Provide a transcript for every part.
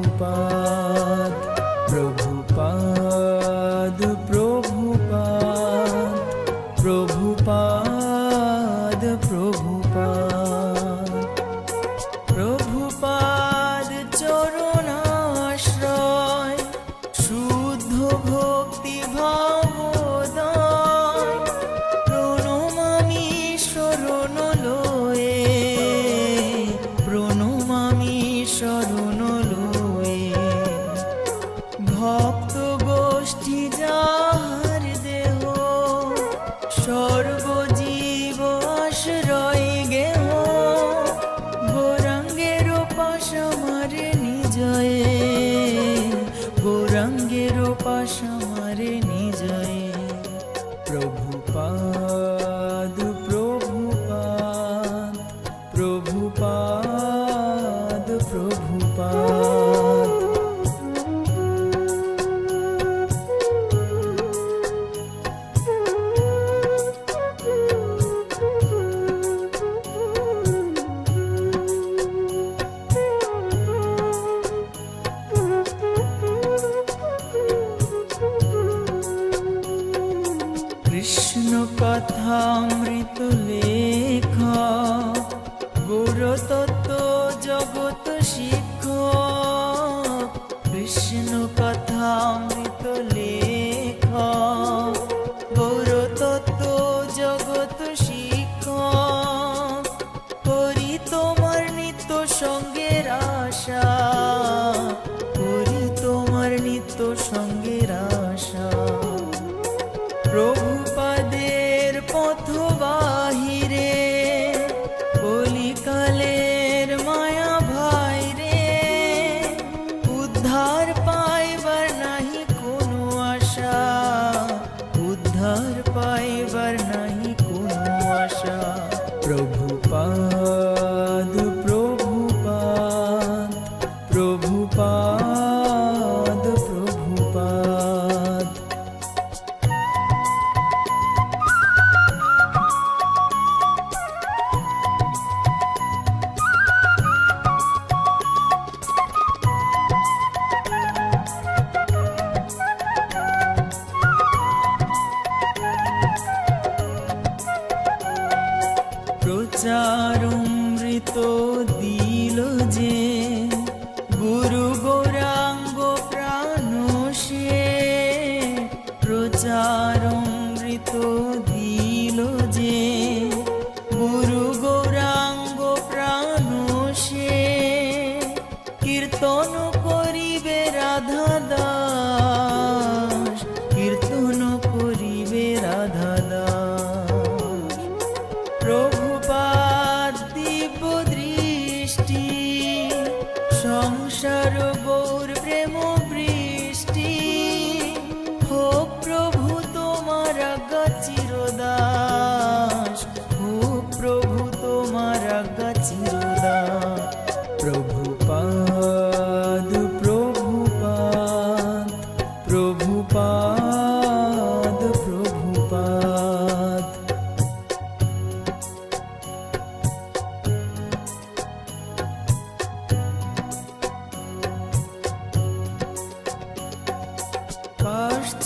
প্রভুপাদ প্রভু কথামৃত লেখা গুরুতত্ত্ব জগৎ শিক্ষক কৃষ্ণ কথামৃত লেখা গুরুতত্ত্ব জগৎ শিক্ষক, করি তোমার নিত্য সঙ্গের আশা, করি তোমার নিত্য সঙ্গের আশা। প্রভুপাদের কীর্তন করিবে রাধা দাস কীর্তন করিবে রাধা দাস প্রভুপাদ দিব্য দৃষ্টি, সংসার গৌর প্রেম বৃষ্টি। হোক প্রভু তোমার আজ্ঞা চিরদাস হোক প্রভু তোমার আজ্ঞা চিরদাস। প্রভুপাদ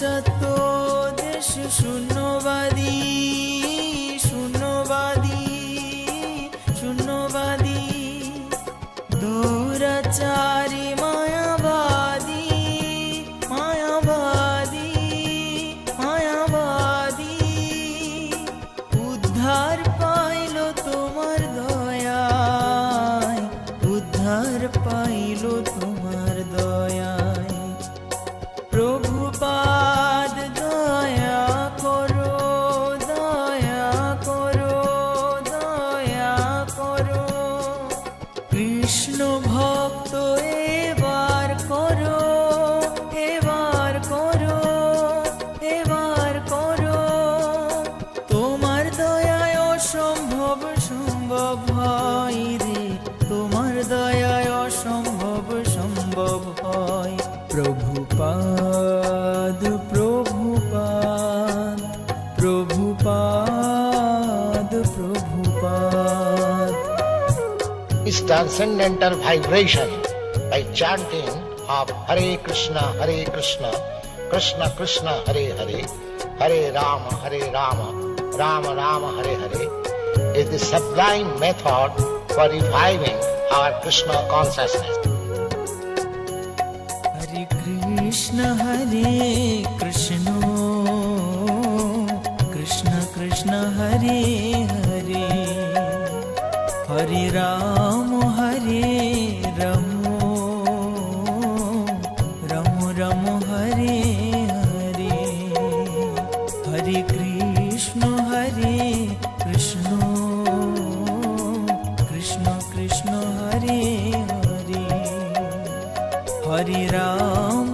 পাশ্চাত্য দেশ শূন্যবাদী শূন্যবাদী শূন্যবাদী। দুরাচারী মায়াবাদী। উদ্ধার Prabhupada Prabhupada is transcendental vibration by chanting of Hare Krishna, Hare Krishna, Krishna Krishna, Hare Hare, Hare Rama, Hare Rama, Rama Rama, Hare Hare, is the sublime method for reviving our Krishna consciousness. Hare Krishna Krishna Hare Hare Hare Hare Ram Hare Ram Ram Ram Hare Hare Hare Krishna Hare Krishna Krishna Krishna Hare Hare Hare Ram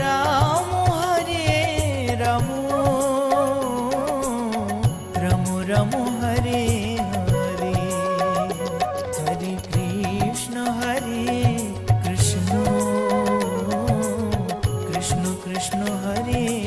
Krishna Hare